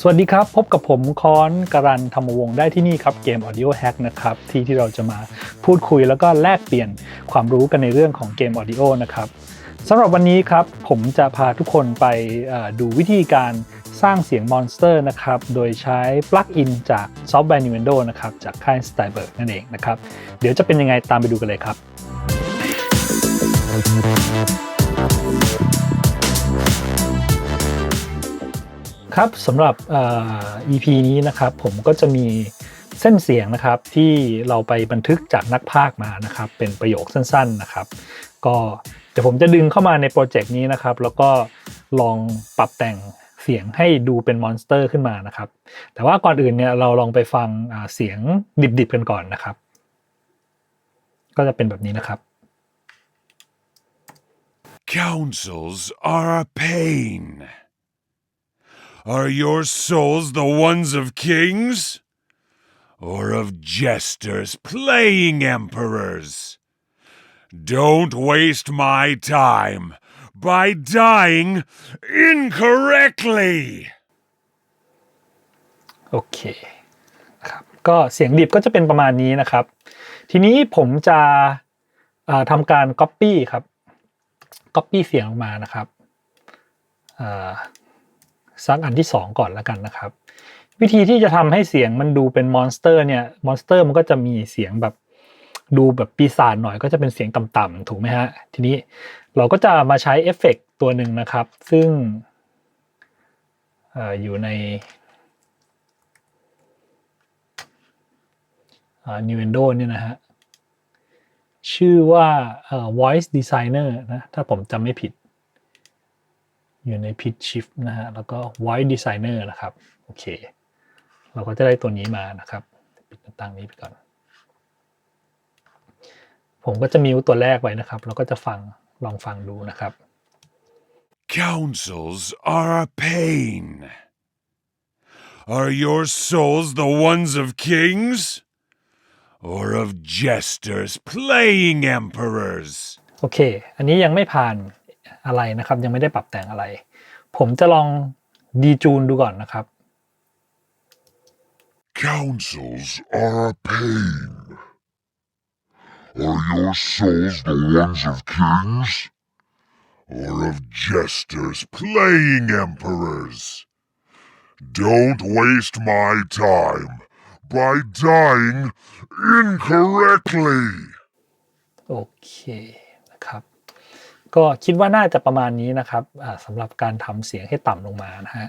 สวัสดีครับ พบกับผมคอนการันธรรมวงศ์ได้ที่นี่ครับเกม Audio Hack นะครับ ที่ที่เราจะมาพูดคุยแล้วก็แลกเปลี่ยนความรู้กันในเรื่องของเกม Audio นะครับสำหรับวันนี้ครับผมจะพาทุกคนไปดูวิธีการสร้างเสียงมอนสเตอร์นะครับโดยใช้ปลั๊กอินจากซอฟต์แวร์ Nintendo นะครับจากค่าย s t y b e r g นั่นเองนะครับเดี๋ยวจะเป็นยังไงตามไปดูกันเลยครับ ครับสำหรับ EP นี้นะครับ ผมก็จะมีเส้นเสียงนะครับที่เราไปบันทึกจากนักพากมานะครับ เป็นประโยคสั้นๆนะครับ ก็เดี๋ยวผมจะดึงเข้ามาในโปรเจกต์นี้นะครับ แล้วก็ลองปรับแต่งเสียงให้ดูเป็นมอนสเตอร์ขึ้นมานะครับ แต่ว่าก่อนอื่นเนี่ยเราลองไปฟังเสียงดิบๆกันก่อนนะครับ ก็จะเป็นแบบนี้นะครับ Councils are a pain. Are your souls the ones of kings? Or of jesters playing emperors? Don't waste my time by dying incorrectly. โอเคครับก็เสียงดิบก็จะเป็นประมาณนี้นะครับ ทีนี้ผมจะเอ่อทำการ Copy ครับ Copy เสียงออกมานะครับเอ่อ สักอันที่ 2 ก่อนแล้วกันนะครับ วิธีที่จะทำให้เสียงมันดูเป็นมอนสเตอร์เนี่ยมอนสเตอร์มันก็จะมีเสียงแบบดูแบบปีศาจหน่อยก็จะเป็นเสียงต่ำๆถูกไหมฮะ ทีนี้เราก็จะมาใช้เอฟเฟกต์ตัวหนึ่งนะครับ ซึ่งออยู่ในอ่า Nuendo เนี่ยนะฮะ ชื่อว่า voice designer นะ ถ้าผมจำไม่ผิด อยู่ใน pitch shift นะฮะ แล้วก็ voice designer นะครับ โอเค เราก็จะได้ตัวนี้มานะครับ ปิดหน้าต่างนี้ไปก่อน ผมก็จะมิวตัวแรกไว้นะครับ แล้วก็จะฟัง ลองฟังดูนะครับ Councils are a pain. Are your souls the ones of kings? Or of jesters playing emperors? โอเค อันนี้ยังไม่ผ่าน อะไรนะครับ ยังไม่ได้ปรับแต่งอะไร ผมจะลองดีจูนดูก่อนนะครับ Councils are a pain. Are your souls the ones of kings? Or of jesters playing emperors? Don't waste my time by dying incorrectly. โอเคนะครับ ก็คิดว่าน่าจะประมาณนี้นะครับสำหรับการทำเสียงให้ต่ำลงมานะฮะ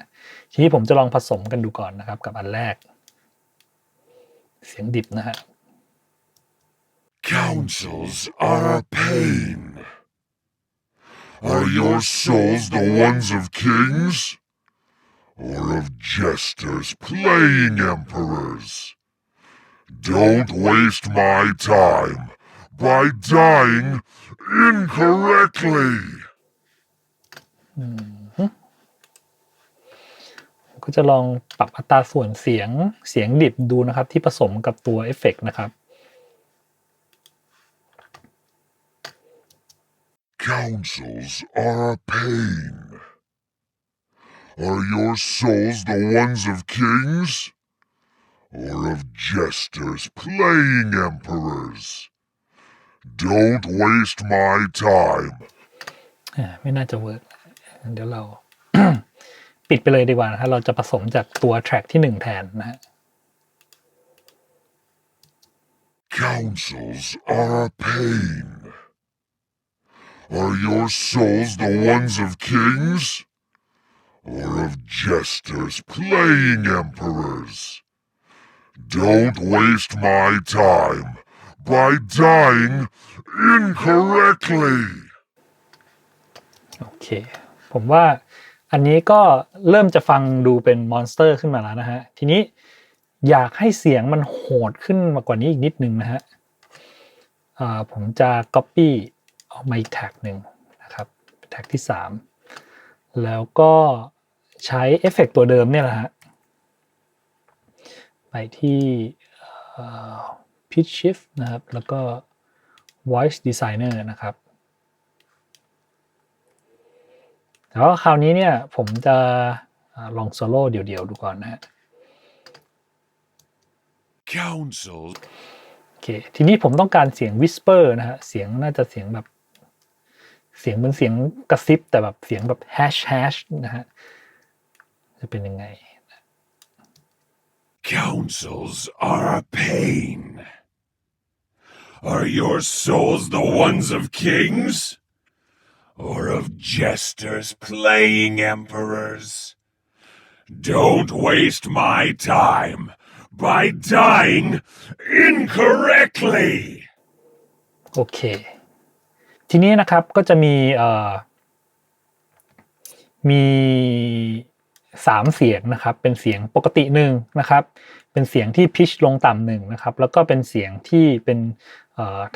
ทีนี้ผมจะลองผสมกันดูก่อนนะครับ กับอันแรก เสียงดิบนะฮะ Councils are a pain. Are your souls the ones of kings? Or of jesters playing emperors? Don't waste my time by dying incorrectly. ก็จะลองปรับอัตราส่วนเสียงเสียงดิบดูนะครับ ที่ผสมกับตัวเอฟเฟกต์นะครับ Councils are a pain. Are your souls the ones of kings? Or of jesters playing emperors? Don't waste my time อ่าไม่น่าจะเวิร์กเดี๋ยวเรา ปิดไปเลยดีกว่านะฮะเราจะผสมจากตัวแทร็กที่หนึ่งแทนนะฮะ Councils are a pain. Are your souls the ones of kings? Or of jesters playing emperors? Don't waste my time By dying incorrectly. โอเค ผมว่าอันนี้ก็เริ่มจะฟังดูเป็นมอนสเตอร์ขึ้นมาแล้วนะฮะ ทีนี้อยากให้เสียงมันโหดขึ้นมากกว่านี้อีกนิดนึงนะฮะผมจะ Copy ออกมาอีกแท็กหนึ่งนะครับแท็กที่ 3 แล้วก็ใช้เอฟเฟกต์ตัวเดิมเนี่ยแหละฮะไปที่ pitch shift นะครับ แล้วก็ voice designer นะครับแต่ว่าคราวนี้เนี่ยผมจะเออ่าลองโซโล่เดี่ยวๆดูก่อนนะฮะ Council โอเค ทีนี้ผมต้องการเสียงวิสเปอร์นะฮะ เสียงน่าจะเสียงแบบ เสียงเหมือนเสียงกระซิบ แต่แบบเสียงแบบแฮชแฮชนะฮะ จะเป็นยังไง Councils are a pain. Are your souls the ones of kings? Or of jesters playing emperors? Don't waste my time by dying incorrectly! โอเค ทีนี้นะครับก็จะมีเอ่อมีสามเสียงนะครับ เป็นเสียงปกติหนึ่งนะครับ เป็นเสียงที่พิชลงต่ำหนึ่งนะครับ แล้วก็เป็นเสียงที่เป็น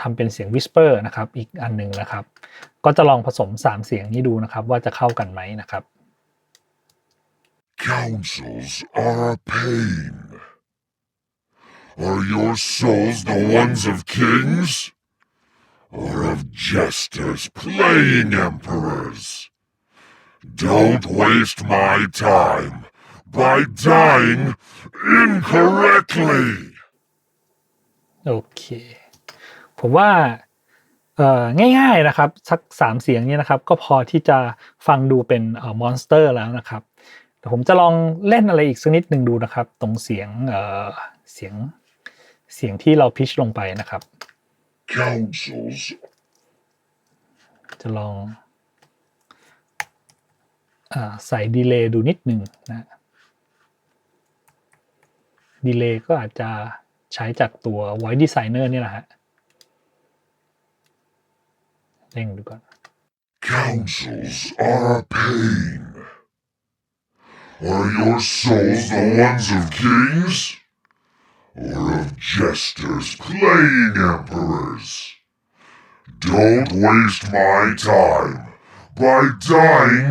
ทำเป็นเสียงวิสเปอร์นะครับอีกอันหนึ่งนะครับ ก็จะลองผสมสามเสียงนี้ดูนะครับ ว่าจะเข้ากันไหมนะครับ Councils are a pain. Are your souls the ones of kings? Or of jesters playing emperors? Don't waste my time by dying incorrectly. โอเค ผมว่าเอ่อง่ายๆนะครับสักสามเสียงนี้นะครับ ก็พอที่จะฟังดูเป็นเอ่อมอนสเตอร์แล้วนะครับแต่ผมจะลองเล่นอะไรอีกสักนิดหนึ่งดูนะครับ ตรงเสียงเอ่อเสียงเสียงที่เราพิชลงไปนะครับ Councils จะลองอาใส่ดีเลย์ดูนิดหนึ่งนะดีเลย์ก็อาจจะใช้จากตัว Voice Designer นี่แหละฮะ เร่งดูก่อน Councils are a pain. Are your souls the ones of kings? Or of jesters playing emperors? Don't waste my time by dying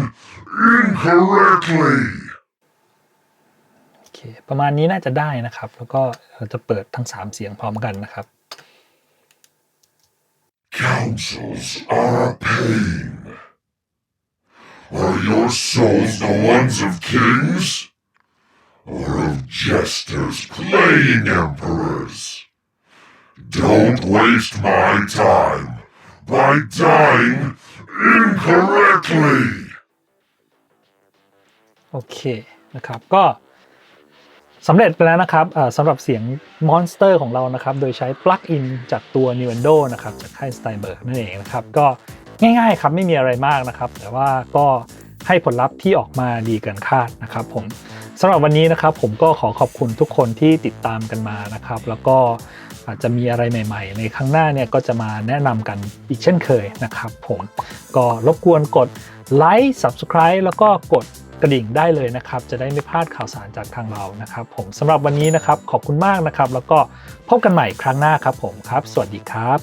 incorrectly. โอเค ประมาณนี้น่าจะได้นะครับ แล้วก็เราจะเปิดทั้ง 3 เสียงพร้อมกันนะครับ Councils are a pain. Are your souls the ones of kings? Or of jesters playing emperors? Don't waste my time by dying incorrectly. โอเคนะครับ ก็ สำเร็จไปแล้วนะครับสำหรับเสียงมอนสเตอร์ของเรานะครับ โดยใช้ปลั๊กอินจากตัว n i v e n d o นะครับจากค่าย Steinberg นั่นเองนะครับ ก็ง่ายๆครับไม่มีอะไรมากนะครับ แต่ว่าก็ให้ผลลัพธ์ที่ออกมาดีเกินคาดนะครับผมสำหรับวันนี้นะครับผมก็ขอขอบคุณทุกคนที่ติดตามกันมานะครับ แล้วก็อาจจะมีอะไรใหม่ๆ ในครั้งหน้าเนี่ยก็จะมาแนะนำกันอีกเช่นเคยนะครับผมก็รบกวนกดไลค์ Subscribe แล้วก็กด กระดิ่งได้เลยนะครับ จะได้ไม่พลาดข่าวสารจากทางเรานะครับ ผมสำหรับวันนี้นะครับขอบคุณมากนะครับ แล้วก็พบกันใหม่ครั้งหน้าครับผมครับ สวัสดีครับ